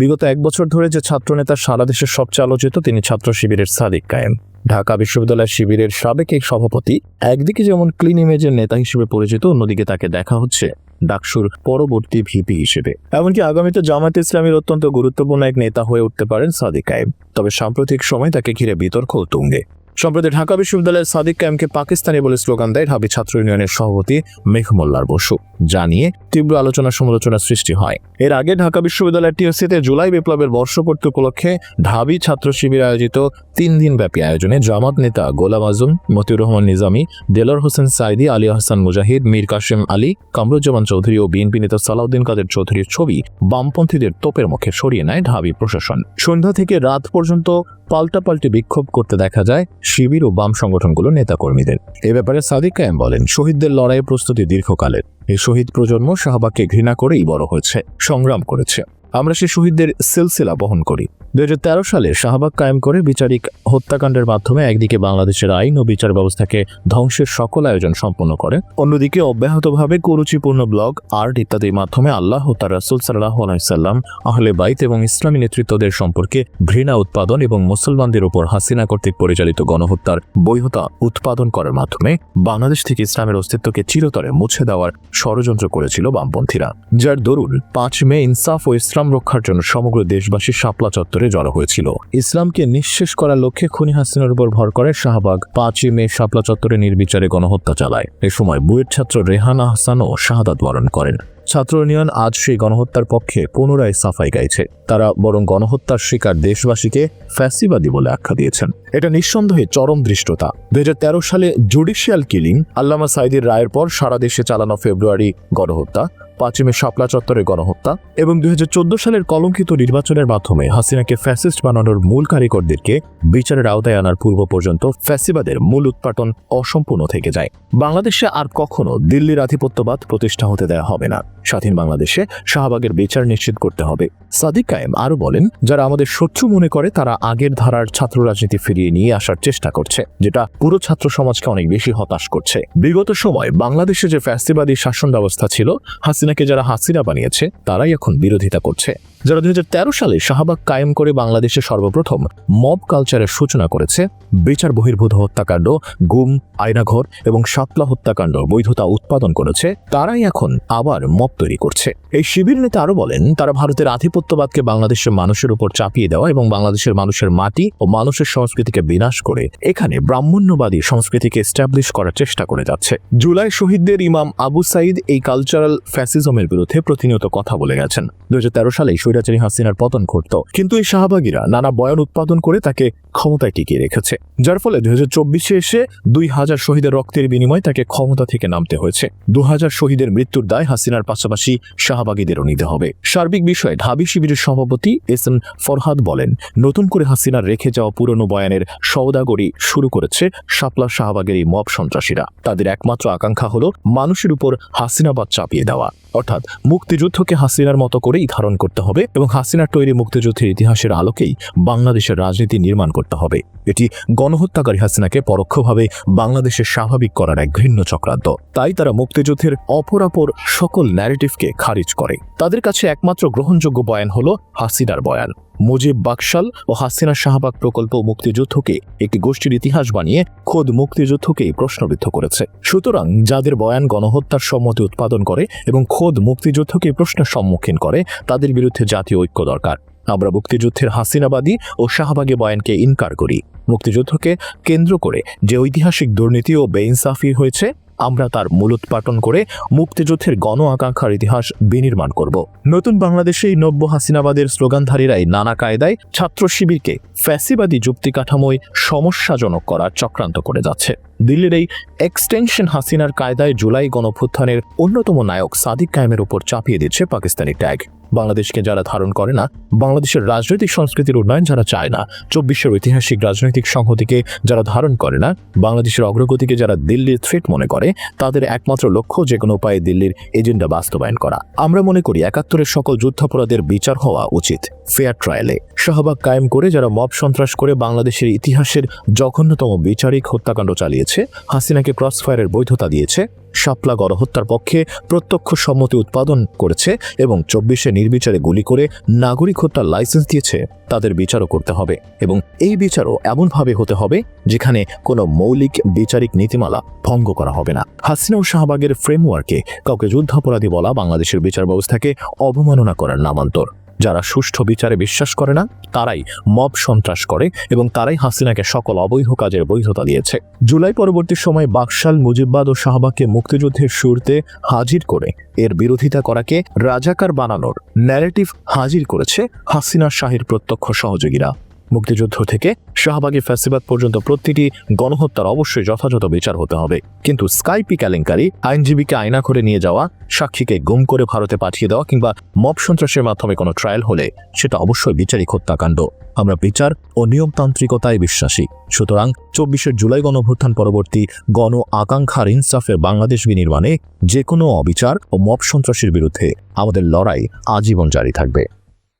বিগত এক বছর ধরে যে ছাত্রনেতা সারা দেশের সবচেয়ে আলোচিত, তিনি ছাত্র শিবিরের সাদিক কায়েম। ঢাকা বিশ্ববিদ্যালয় শিবিরের সাবেক এই সভাপতি, একদিকে যেমন ক্লিন ইমেজের নেতা হিসেবে পরিচিত, অন্যদিকে তাকে দেখা হচ্ছে ডাকসুর পরবর্তী ভিপি হিসেবে। এমনকি আগামীতে জামাত ইসলামের অত্যন্ত গুরুত্বপূর্ণ এক নেতা হয়ে উঠতে পারেন সাদিক কায়েম। তবে সাম্প্রতিক সময় তাকে ঘিরে বিতর্ক তুঙ্গে। সম্প্রতি ঢাকা বিশ্ববিদ্যালয়ের সাদিক ক্যাম্পকে পাকিস্তানি বলে স্লোগান দেয় ঢাবি ছাত্র ইউনিয়নের সভাপতি মেঘমোল্লার বসু, যা নিয়ে তীব্র আলোচনা সমালোচনার সৃষ্টি হয়। এর আগে ঢাকা বিশ্ববিদ্যালয়ের টিএসসিতে জুলাই বিপ্লবের বর্ষপূর্তি উপলক্ষে ঢাবি ছাত্র শিবির আয়োজিত তিন দিন ব্যাপী আয়োজনে জামাত নেতা গোলাম আজম, মতিউর রহমান নিজামী দেলর হোসেন সাইদি, আলী আহসান মুজাহিদ, মীর কাশেম আলী, কামরুজ্জামান চৌধুরী ও বিএনপি নেতা সালাউদ্দিন কাদের চৌধুরীর ছবি বামপন্থীদের তোপের মুখে সরিয়ে নেয় ঢাবি প্রশাসন। সন্ধ্যা থেকে রাত পর্যন্ত পাল্টাপাল্টি বিক্ষোভ করতে দেখা যায় শিবির ও বাম সংগঠনগুলোর নেতাকর্মীদের। এ ব্যাপারে সাদিক কায়েম বলেন, শহীদদের লড়াইয়ের প্রস্তুতি দীর্ঘকালের। এই শহীদ প্রজন্ম শাহবাগকে ঘৃণা করেই বড় হয়েছে, সংগ্রাম করেছে। আমরা সে শহীদদের সিলসিলা বহন করি। দুই হাজার তেরো সালে শাহবাগ কায়েম করে বিচারিক হত্যাকাণ্ডের মাধ্যমে একদিকে বাংলাদেশের আইন ও বিচার ব্যবস্থাকে ধ্বংসের সকল আয়োজন সম্পন্ন করে, অন্যদিকে অব্যাহতভাবে কুরুচিপূর্ণ ব্লগ, আর্ট ইত্যাদির মাধ্যমে আল্লাহ তার রাসুল সাল্লাহ আলাইসাল্লাম আহলে বাইত এবং ইসলামী নেতৃত্বদের সম্পর্কে ঘৃণা উৎপাদন এবং মুসলমানদের উপর হাসিনা কর্তৃক পরিচালিত গণহত্যার বৈহতা উৎপাদন করার মাধ্যমে বাংলাদেশ থেকে ইসলামের অস্তিত্বকে চিরতরে মুছে দেওয়ার ষড়যন্ত্র করেছিল বামপন্থীরা, যার দরুন পাঁচ মে ইনসাফ ও ইসলাম রক্ষার জন্য সমগ্র দেশবাসী শাপলা চত্বরে জড়ো হয়েছিল। ইসলামকে নিঃশেষ করার লক্ষ্যে খুনি হাসিনার উপর ভর করে শাহবাগ। পাঁচই মে শাপলা চত্বরে নির্বিচারে গণহত্যা চালায়। এ সময় বুয়েট ছাত্র রেহানা হাসানও শাহাদাত বরণ করেন। ছাত্র ইউনিয়ন আজ সেই গণহত্যার পক্ষে পুনরায় সাফাই গাইছে। তারা বরং গণহত্যার শিকার দেশবাসীকে ফ্যাসিবাদী বলে আখ্যা দিয়েছেন। এটা নিঃসন্দেহে চরম দৃষ্টতা দুই হাজার তেরো সালে জুডিশিয়াল কিলিং আল্লামা সাইদির রায়ের পর সারা দেশে চালানো ফেব্রুয়ারি গণহত্যা। পাঁচিমে শাপলা চত্বরে গণহত্যা এবং দুই হাজার চোদ্দ সালের কলঙ্কিত নির্বাচনের মাধ্যমে হাসিনাকে ফ্যাসিস্ট বানানোর মূল কারিগরদেরকে বিচারের আওতায় আনার পূর্ব পর্যন্ত ফ্যাসিবাদের মূল উৎপাটন অসম্পূর্ণ থেকে যায়। বাংলাদেশে আর কখনো দিল্লির আধিপত্যবাদ প্রতিষ্ঠা হতে দেওয়া হবে না। স্বাধীন বাংলাদেশে শাহবাগের বিচার নিশ্চিত করতে হবে। সাদিক কায়েম আরও বলেন, যারা আমাদের শত্রু মনে করে, তারা আগের ধারার ছাত্র রাজনীতি ফিরিয়ে নিয়ে আসার চেষ্টা করছে, যেটা পুরো ছাত্র সমাজকে অনেক বেশি হতাশ করছে। বিগত সময় বাংলাদেশে যে ফ্যাসিবাদী শাসন ব্যবস্থা ছিল, হাসিনাকে যারা হাসিনা বানিয়েছে, তারাই এখন বিরোধিতা করছে। যারা দুই হাজার তেরো সালে শাহবাগ কায়েম করে বাংলাদেশে সর্বপ্রথম মব কালচারের সূচনা করেছে, বিচার বহির্ভূত হত্যাকাণ্ড, গুম, আয়নাঘর এবং সাতলা হত্যাকাণ্ড বৈধতা উৎপাদন করেছে, তারাই এখন আবার মব তৈরি করছে। এই শিবির নেতা আরও বলেন, তারা ভারতের আধিপত্যবাদকে বাংলাদেশের মানুষের উপর চাপিয়ে দেওয়া এবং বাংলাদেশের মানুষের মাটি ও মানুষের সংস্কৃতিকে বিনাশ করে এখানে ব্রাহ্মণ্যবাদী সংস্কৃতিকে এস্টাবলিশ করার চেষ্টা করে যাচ্ছে। জুলাই শহীদদের ইমাম আবু সাইদ এই কালচারাল ফ্যাসিজমের বিরুদ্ধে প্রতিনিয়ত কথা বলে গেছেন। দুই সালে স্বৈরাচারী হাসিনার পতন ঘটত। কিন্তু এই শাহবাগীরা নানা বয়ান উৎপাদন করে তাকে ক্ষমতায় টিকিয়ে রেখেছে। যার ফলে হাজার চব্বিশে এসে দুই হাজার শহীদের রক্তের বিনিময়ে তাকে ক্ষমতা থেকে নামতে হয়েছে। দু হাজার শহীদের মৃত্যুর দায় হাসিনার পাশাপাশি শাহবাগীদেরও নিতে হবে। সার্বিক বিষয়ে ঢাবি শিবিরের সভাপতি এস এম ফরহাদ বলেন, নতুন করে হাসিনার রেখে যাওয়া পুরনো বয়ানের সৌদাগরি শুরু করেছে শাপলা শাহবাগের এই মব সন্ত্রাসীরা। তাদের একমাত্র আকাঙ্ক্ষা হল মানুষের উপর হাসিনাবাদ চাপিয়ে দেওয়া। অর্থাৎ মুক্তিযুদ্ধকে হাসিনার মতো করেই ধারণ করতে হবে এবং হাসিনার তৈরি মুক্তিযুদ্ধের ইতিহাসের আলোকেই বাংলাদেশের রাজনীতি নির্মাণ করতে হবে। এটি গণহত্যাকারী হাসিনাকে পরোক্ষভাবে বাংলাদেশের স্বাভাবিক করার এক ঘৃণ্য চক্রান্ত। তাই তারা মুক্তিযুদ্ধের অপরাপর সকল ন্যারেটিভকে খারিজ করে। তাদের কাছে একমাত্র গ্রহণযোগ্য বয়ান হল হাসিনার বয়ান। মুজিব বাকশাল ও হাসিনা শাহবাগ প্রকল্প মুক্তিযুদ্ধকে একটি গোষ্ঠীর ইতিহাস বানিয়ে খোদ মুক্তিযুদ্ধকেই প্রশ্নবিদ্ধ করেছে। সুতরাং যাদের বয়ান গণহত্যার সম্মতি উৎপাদন করে এবং খোদ মুক্তিযুদ্ধকে প্রশ্নের সম্মুখীন করে, তাদের বিরুদ্ধে জাতীয় ঐক্য দরকার। আমরা মুক্তিযুদ্ধের হাসিনাবাদী ও শাহবাগে বয়ানকে ইনকার করি। মুক্তিযুদ্ধকে কেন্দ্র করে যে ঐতিহাসিক দুর্নীতি ও বেইনসাফি হয়েছে আমরা তার মূলোৎপাটন করে মুক্তিযুদ্ধের গণ আকাঙ্ক্ষার ইতিহাস বিনির্মাণ করব। নতুন বাংলাদেশেই নব্য হাসিনাবাদের স্লোগানধারীরাই নানা কায়দায় ছাত্র শিবিরকে ফ্যাসিবাদী যুক্তি কাঠামোয় সমস্যাজনক করার চক্রান্ত করে যাচ্ছে। দিল্লির এই এক্সটেনশন হাসিনার কায়দায় জুলাই গণভ্যুত্থানের অন্যতম নায়ক সাদিক কায়েমের উপর চাপিয়ে দিচ্ছে পাকিস্তানি ট্যাগ। বাংলাদেশকে যারা ধারণ করে না, বাংলাদেশের রাজনৈতিক সংস্কৃতির উন্নয়ন যারা চায় না, চব্বিশের ঐতিহাসিক রাজনৈতিক সংহতিকে যারা ধারণ করে না, বাংলাদেশের অগ্রগতিকে যারা দিল্লির থ্রেট মনে করে, তাদের একমাত্র লক্ষ্য যে কোনো উপায়ে দিল্লির এজেন্ডা বাস্তবায়ন করা। আমরা মনে করি একাত্তরের সকল যুদ্ধাপরাধের বিচার হওয়া উচিত। ফেয়ার ট্রায়ালে শাহবাগ কায়েম করে যারা মব সন্ত্রাস করে বাংলাদেশের ইতিহাসের জঘন্যতম বিচারিক হত্যাকাণ্ড চালিয়েছে হাসিনাকে ক্রসফায়ারের বৈধতা দিয়েছে। শাপলা গণহত্যার পক্ষে প্রত্যক্ষ সম্মতি উৎপাদন করেছে এবং চব্বিশে নির্বিচারে গুলি করে নাগরিক হত্যার লাইসেন্স দিয়েছে। তাদের বিচারও করতে হবে এবং এই বিচারও এমনভাবে হতে হবে যেখানে কোনো মৌলিক বিচারিক নীতিমালা ভঙ্গ করা হবে না। হাসিনা ও শাহবাগের ফ্রেমওয়ার্কে কাউকে যুদ্ধাপরাধী বলা বাংলাদেশের বিচার ব্যবস্থাকে অবমাননা করার নামান্তর। যারা সুষ্ঠু বিচারে বিশ্বাস করে না, তারাই মব সন্ত্রাস করে এবং তারাই হাসিনাকে সকল অবৈধ কাজের বৈধতা দিয়েছে। জুলাই পরবর্তী সময় বাকশাল, মুজিববাদ ও শাহবাগকে মুক্তিযুদ্ধের শুরুতে হাজির করে এর বিরোধিতা করাকে রাজাকার বানানোর ন্যারেটিভ হাজির করেছে হাসিনা শাহের প্রত্যক্ষ সহযোগীরা। মুক্তিযুদ্ধ থেকে শাহবাগী ফ্যাসিবাদ পর্যন্ত প্রতিটি গণহত্যার অবশ্যই যথাযথ বিচার হতে হবে। কিন্তু স্কাইপি কেলেঙ্কারি আইনজীবীকে আয়না করে নিয়ে যাওয়া, সাক্ষীকে গুম করে ভারতে পাঠিয়ে দেওয়া কিংবা মব সন্ত্রাসের মাধ্যমে কোনো ট্রায়াল হলে সেটা অবশ্যই বিচারিক হত্যাকাণ্ড। আমরা বিচার ও নিয়মতান্ত্রিকতায় বিশ্বাসী। সুতরাং চব্বিশের জুলাই গণভ্যুত্থান পরবর্তী গণ আকাঙ্ক্ষার ইনসাফের বাংলাদেশ বিনির্মাণে যে কোনো অবিচার ও মব সন্ত্রাসের বিরুদ্ধে আমাদের লড়াই আজীবন জারি থাকবে।